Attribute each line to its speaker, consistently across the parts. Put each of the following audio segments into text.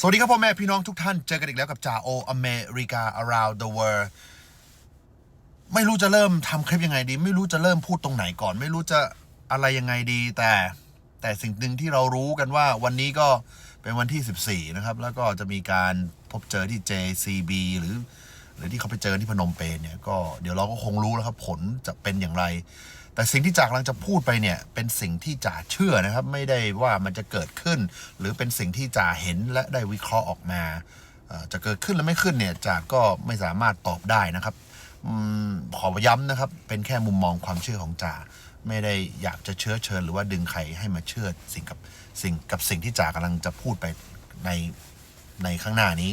Speaker 1: สวัสดีครับพ่อแม่พี่น้องทุกท่าน เจอกันอีกแล้วกับจ่าโออเมริกา around the world ไม่รู้จะเริ่มทำคลิปยังไงดี ไม่รู้จะเริ่มพูดตรงไหนก่อน ไม่รู้จะอะไรยังไงดี แต่แต่สิ่งหนึ่งที่เรารู้กันว่าวันนี้ก็เป็นวันที่ 14 นะครับ แล้วก็จะมีการพบเจอที่ JCB หรือ หรือที่เขาไปเจอที่พนมเปญเนี่ยก็เดี๋ยวเราก็คงรู้แล้วครับผลจะเป็นอย่างไร แต่สิ่งที่จากำลังจะพูดไปเนี่ยเป็นสิ่งที่จ่าเชื่อนะครับ ไม่ได้ว่ามันจะเกิดขึ้น หรือเป็นสิ่งที่จ่าเห็นและได้วิเคราะห์ออกมาจะเกิดขึ้นหรือไม่ขึ้นเนี่ยจ่าก็ไม่สามารถตอบได้นะครับขอย้ำนะครับ เป็นแค่มุมมองความเชื่อของจ่าไม่ได้อยากจะเชื้อเชิญ หรือว่าดึงใครให้มาเชื่อสิ่งกับสิ่งกับสิ่งที่จ่ากำลังจะพูดไปในในข้างหน้านี้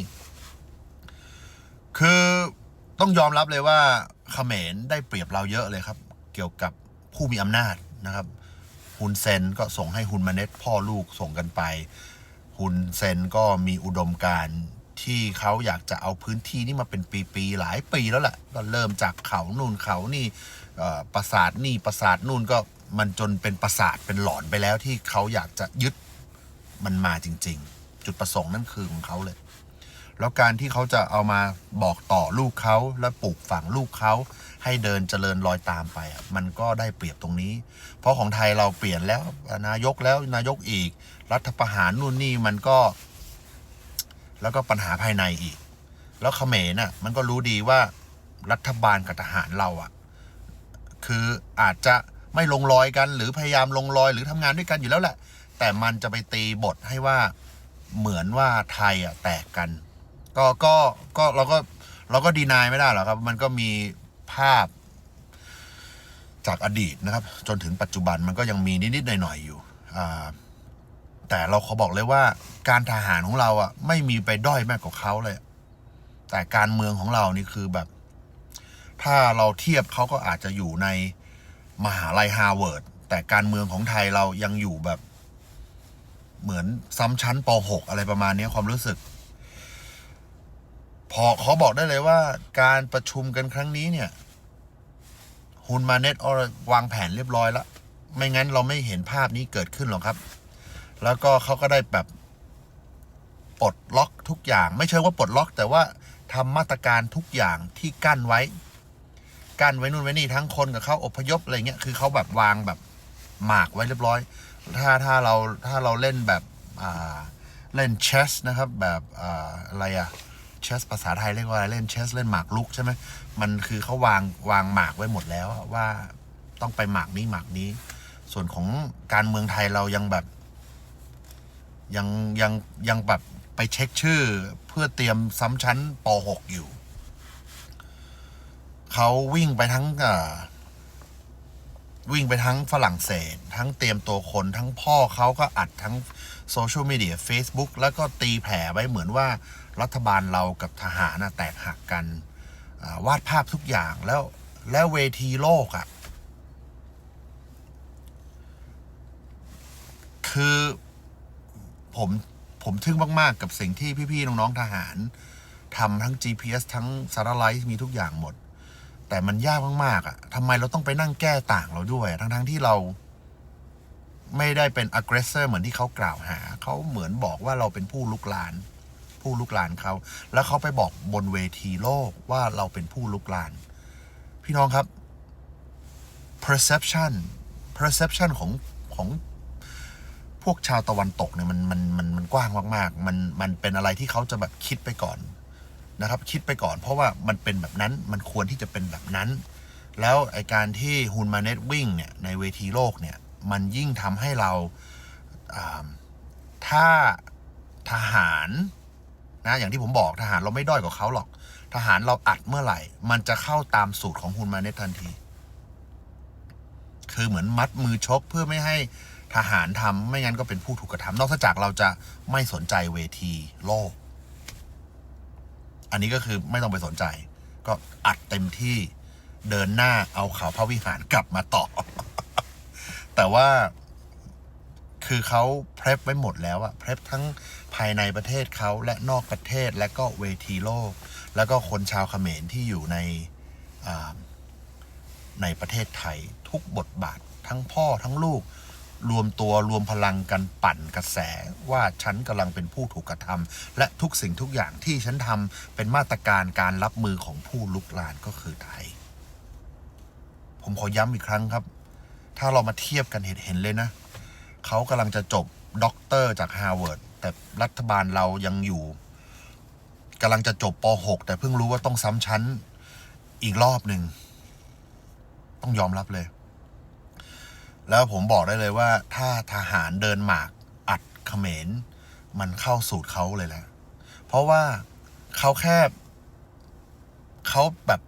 Speaker 1: คือต้องยอมรับเลยว่าเขมรได้เปรียบเราเยอะเลยครับ เกี่ยวกับ ผู้มีอำนาจนะครับฮุนเซนก็ส่งให้ฮุนมาเน็ตพ่อลูกส่งกันไปฮุนเซนก็มีอุดมการที่เขาอยากจะเอาพื้นที่นี่มาเป็นปีๆหลายปีแล้วแหละก็เริ่มจากเขานู่นเขานี่ปราสาทนี่ปราสาทนู่นก็มันจนเป็นปราสาทเป็นหลอนไปแล้วที่เขาอยากจะยึดมันมาจริง ๆ จุดประสงค์นั่นคือของเขาเลย แล้วการที่เขาจะเอามาบอกต่อลูกเขาและปลูกฝังลูกเขาให้เดินเจริญรอยตามไปอะมันก็ได้เปรียบตรงนี้ เพราะของไทยเราเปลี่ยนแล้วนายกแล้วนายกอีก รัฐประหารนู่นนี่มันก็ แล้วก็ปัญหาภายในอีก แล้วเขมรน่ะมันก็รู้ดีว่ารัฐบาลกับทหารเราอะ คืออาจจะไม่ลงรอยกันหรือพยายามลงรอยหรือทำงานด้วยกันอยู่แล้วแหละ แต่มันจะไปตีบทให้ว่าเหมือนว่าไทยอะแตกกัน ก็ก็ก็เราก็เราก็ดีนายไม่ได้หรอกครับ มันก็มีภาพจากอดีตนะครับ จนถึงปัจจุบันมันก็ยังมีนิดๆหน่อยๆอยู่แต่เราขอบอกเลยว่า การทหารของเราอะ ไม่มีไปด้อยแม่กว่าเขาเลย แต่การเมืองของเรานี่คือแบบ ถ้าเราเทียบเขาก็อาจจะอยู่ในมหาลัยฮาร์วาร์ดแต่การเมืองของไทยเรายังอยู่แบบ เหมือนซ้ำชั้นป .6 อะไรประมาณนี้ความรู้สึก พอขอบอกได้เลยว่า การประชุมกันครั้งนี้เนี่ยฮุนมาเน็ตวางแผนเรียบร้อยแล้ว ไม่งั้นเราไม่เห็นภาพนี้เกิดขึ้นหรอกครับ แล้วก็เขาก็ได้แบบปลดล็อกทุกอย่าง ไม่เชิงว่าปลดล็อก แต่ว่าทำมาตรการทุกอย่างที่กั้นไว้ กั้นไว้นู่นไว้นี่ทั้งคนกับเขาอพยพอะไรเงี้ย คือเขาแบบวางแบบหมากไว้เรียบร้อย ถ้าถ้าเราถ้าเราเล่นแบบเล่นเชสนะครับ แบบออะไรอะ เชสภาษาไทยเรียกว่าอะไรเล่นเชสเล่นหมากลุกใช่ไหมมันคือเขาวางวางหมากไว้หมดแล้วว่าต้องไปหมากนี้หมากนี้ ส่วนของการเมืองไทยเรายังแบบ ยังยังยังแบบไปเช็คชื่อเพื่อเตรียมซ้ำชั้นป .6 อยู่ เขาวิ่งไปทั้งวิ่งไปทั้งฝรั่งเศส ทั้งเตรียมตัวคนทั้งพ่อเขาก็อัดทั้งโซเชียลมีเดีย Facebook แล้วก็ตีแผ่ไว้เหมือนว่า รัฐบาลเรากับทหารแตกหักกันวาดภาพทุกอย่างแล้วแล้วเวทีโลกอะ่ะคือผมผมทึ่งมาก ๆ กับสิ่งที่พี่ ๆ น้อง ๆ ทหารทำทั้ง GPS ทั้งสารไลท์มีทุกอย่างหมด แต่มันยากมาก ๆอะทำไมเราต้องไปนั่งแก้ต่างเราด้วย ทั้งๆที่เราไม่ได้เป็น aggressor เหมือนที่เขากล่าวหา เขาเหมือนบอกว่าเราเป็นผู้ลุกลาน ผู้ลุกลานเขา แล้วเขาไปบอกบนเวทีโลกว่าเราเป็นผู้ลุกลาน พี่น้องครับ perception perception ของของพวกชาวตะวันตกเนี่ยมันมันมันมันกว้างมากๆ มันมันเป็นอะไรที่เขาจะแบบคิดไปก่อนนะครับ คิดไปก่อน เพราะว่ามันเป็นแบบนั้นมันควรที่จะเป็นแบบนั้น แล้วไอการที่ฮุนมาเนตวิ่งเนี่ยในเวทีโลกเนี่ยมันยิ่งทำให้เราถ้าทหาร นะอย่างที่ผมบอกทหารเราไม่ด้อยกว่าเขาหรอก ทหารเราอัดเมื่อไหร่ มันจะเข้าตามสูตรของฮุนมาเน็ตทันที คือเหมือนมัดมือชกเพื่อไม่ให้ทหารทำไม่งั้นก็เป็นผู้ถูกกระทำนอกจากเราจะไม่สนใจเวทีโลก อันนี้ก็คือไม่ต้องไปสนใจ ก็อัดเต็มที่เดินหน้าเอาเขาพระวิหารกลับมาต่อ แต่ว่า คือเขาเพลฟไว้หมดแล้วอะเพลฟทั้งภายในประเทศเขาและนอกประเทศและก็เวทีโลก แล้วก็คนชาวเขมรที่อยู่ในในประเทศไทยทุกบทบาท ทั้งพ่อทั้งลูก รวมตัวรวมพลังกันปั่นกระแสว่าฉันกำลังเป็นผู้ถูกกระทำและทุกสิ่งทุกอย่างที่ฉันทำเป็นมาตรการการรับมือของผู้ลุกลานก็คือไทย ผมขอย้ำอีกครั้งครับ ถ้าเรามาเทียบกันเห็นเห็นเลยนะ เขากำลังจะจบด็อกเตอร์จากฮาร์วาร์ดแต่รัฐบาลเรายังอยู่กำลังจะจบป .6 แต่เพิ่งรู้ว่าต้องซ้ำชั้นอีกรอบหนึ่ง ต้องยอมรับเลย แล้วผมบอกได้เลยว่า ถ้าทหารเดินหมากอัดเขมร มันเข้าสูตรเขาเลยแหละ เพราะว่าเขาแค่เขาแบบ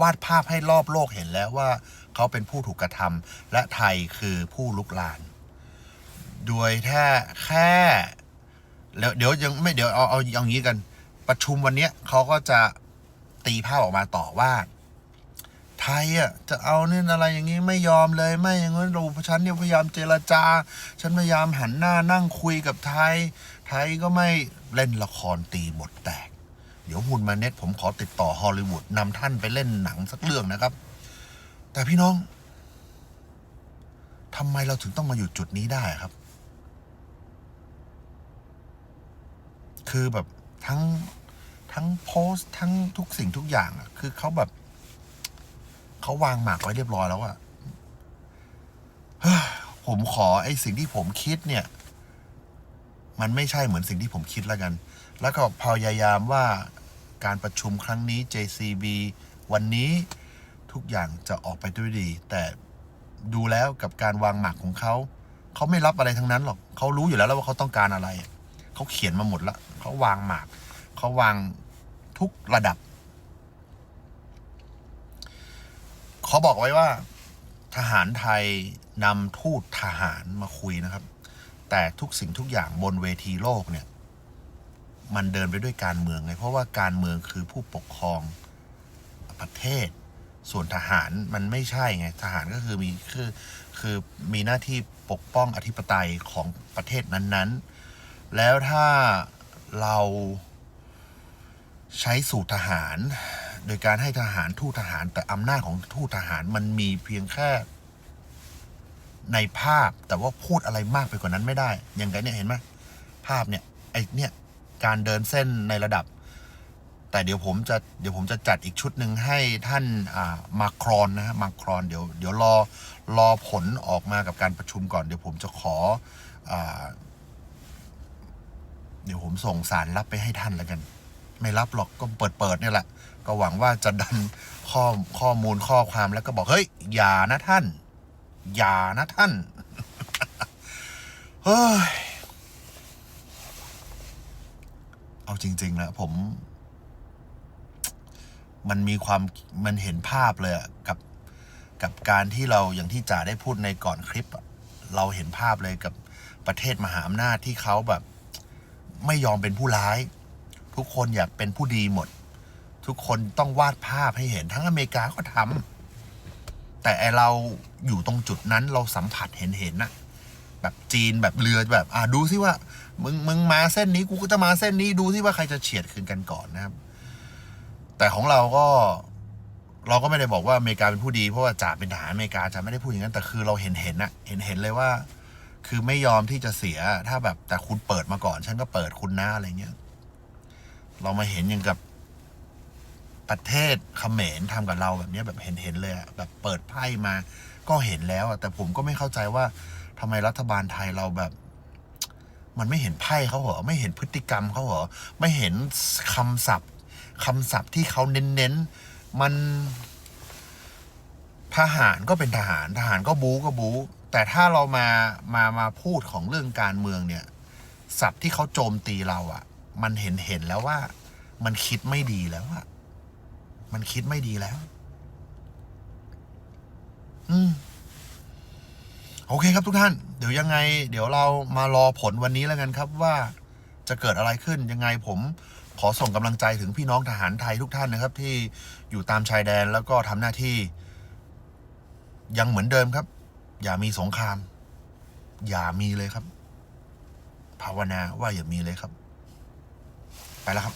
Speaker 1: วาดภาพให้รอบโลกเห็นแล้วว่าเขาเป็นผู้ถูกกระทำและไทยคือผู้ลุกลาน โดยแค่แค่แล้วเดี๋ยวยังไม่เดี๋ยวเอาเอาเอาอย่างนี้กัน ประชุมวันเนี้ยเขาก็จะตีภาพออกมาต่อว่า ไทยอะจะเอาเนี่ยอะไรอย่างนี้ไม่ยอมเลยไม่อย่างนั้นเราฉันเนี่ยพยายามเจรจา ฉันพยายามหันหน้านั่งคุยกับไทย ไทยก็ไม่เล่นละครตีบทแตก เดี๋ยวหุ่นมาเน็ตผมขอติดต่อฮอลลีวูดนำท่านไปเล่นหนังสักเรื่องนะครับ แต่พี่น้องทำไมเราถึงต้องมาอยู่จุดนี้ได้ครับ คือแบบทั้งทั้งโพสทั้งทุกสิ่งทุกอย่างอะคือเขาแบบเขาวางหมากไว้เรียบร้อยแล้วอะผมขอไอ้สิ่งที่ผมคิดเนี่ย มันไม่ใช่เหมือนสิ่งที่ผมคิดแล้วกัน แล้วก็พยายามว่าการประชุมครั้งนี้ JCB วันนี้ทุกอย่างจะออกไปด้วยดี แต่ดูแล้วกับการวางหมากของเขา เขาไม่รับอะไรทั้งนั้นหรอก เขารู้อยู่แล้วว่าเขาต้องการอะไร เขาเขียนมาหมดแล้วเขาวางหมากเขาวางทุกระดับเขาบอกไว้ว่า ทหารไทยนำทูตทหารมาคุยนะครับ แต่ทุกสิ่งทุกอย่างบนเวทีโลกเนี่ย มันเดินไปด้วยการเมืองไงเพราะว่าการเมืองคือผู้ปกครองประเทศ ส่วนทหารมันไม่ใช่ไงทหารก็คือมีคือคือมีหน้าที่ปกป้องอธิปไตยของประเทศนั้นๆ แล้วถ้าเราใช้สูตรทหาร โดยการให้ทหารทูตทหาร แต่อำนาจของทูตทหารมันมีเพียงแค่ ในภาพแต่ว่าพูดอะไรมากไปกว่านั้นไม่ได้ อย่างไรเนี่ยเห็นไหมภาพเนี่ยไอเนี่ยการเดินเส้นในระดับ แต่เดี๋ยวผมจะเดี๋ยวผมจะจัดอีกชุดหนึ่งให้ท่านมาครอนนะฮะมาครอนเดี๋ยวเดี๋ยวรอรอผลออกมากับการประชุมก่อน เดี๋ยวผมจะขออ เดี๋ยวผมส่งสารรับไปให้ท่านแล้วกัน ไม่รับหรอกก็เปิดเปิดเนี่ยแหละ ก็หวังว่าจะดันข้อข้อมูลข้อความแล้วก็บอกเฮ้ยอย่านะท่าน อย่านะท่านเฮ้ยเอาจริงๆแล้วผม มันมีความมันเห็นภาพเลยกับกับการที่เราอย่างที่จ่าได้พูดในก่อนคลิป เราเห็นภาพเลยกับประเทศมหาอำนาจที่เขาแบบ ไม่ยอมเป็นผู้ร้าย ทุกคนอยากเป็นผู้ดีหมด ทุกคนต้องวาดภาพให้เห็นทั้งอเมริกาก็ทำแต่เราอยู่ตรงจุดนั้นเราสัมผัสเห็นเห็นนะแบบจีนแบบเรือแบบ อ่าดูซิว่า มึงมึงมาเส้นนี้กูก็จะมาเส้นนี้ดูซิว่าใครจะเฉียดคืนกันก่อนนะครับ แต่ของเราก็เราก็ไม่ได้บอกว่าอเมริกาเป็นผู้ดีเพราะว่าจ่าเป็นทหารอเมริกาจ่าไม่ได้พูดอย่างนั้นแต่คือเราเห็นเห็นนะเห็นเห็นเลยว่า คือไม่ยอมที่จะเสียถ้าแบบแต่คุณเปิดมาก่อน ฉันก็เปิดคุณหนะอะไรเงี้ย เรามาเห็นอย่างกับประเทศเขมรทำกับเราแบบเนี้ยแบบเห็นเห็นเลยแบบเปิดไพ่มาก็เห็นแล้วแต่ผมก็ไม่เข้าใจว่าทำไมรัฐบาลไทยเราแบบ มันไม่เห็นไพ่เขาเหรอไม่เห็นพฤติกรรมเขาเหรอไม่เห็นคำศัพท์คำศัพท์ที่เขาเน้นๆมันทหารก็เป็นทหาร ทหารก็บู๊ก็บู๊ แต่ถ้าเรามามามาพูดของเรื่องการเมืองเนี่ยศัพท์ที่เขาโจมตีเราอะ่ะ มันเห็นเห็นแล้วว่า มันคิดไม่ดีแล้วอะมันคิดไม่ดีแล้ว อืมโอเคครับทุกท่าน เดี๋ยวยังไง เดี๋ยวเรามารอผลวันนี้แล้วกันครับว่าจะเกิดอะไรขึ้นยังไงผมขอส่งกำลังใจถึงพี่น้องทหารไทยทุกท่านนะครับ ที่อยู่ตามชายแดนแล้วก็ทำหน้าที่ ยังเหมือนเดิมครับ อย่ามีสงคราม อย่ามีเลยครับ ภาวนาว่าอย่ามีเลยครับ ไปแล้วครับ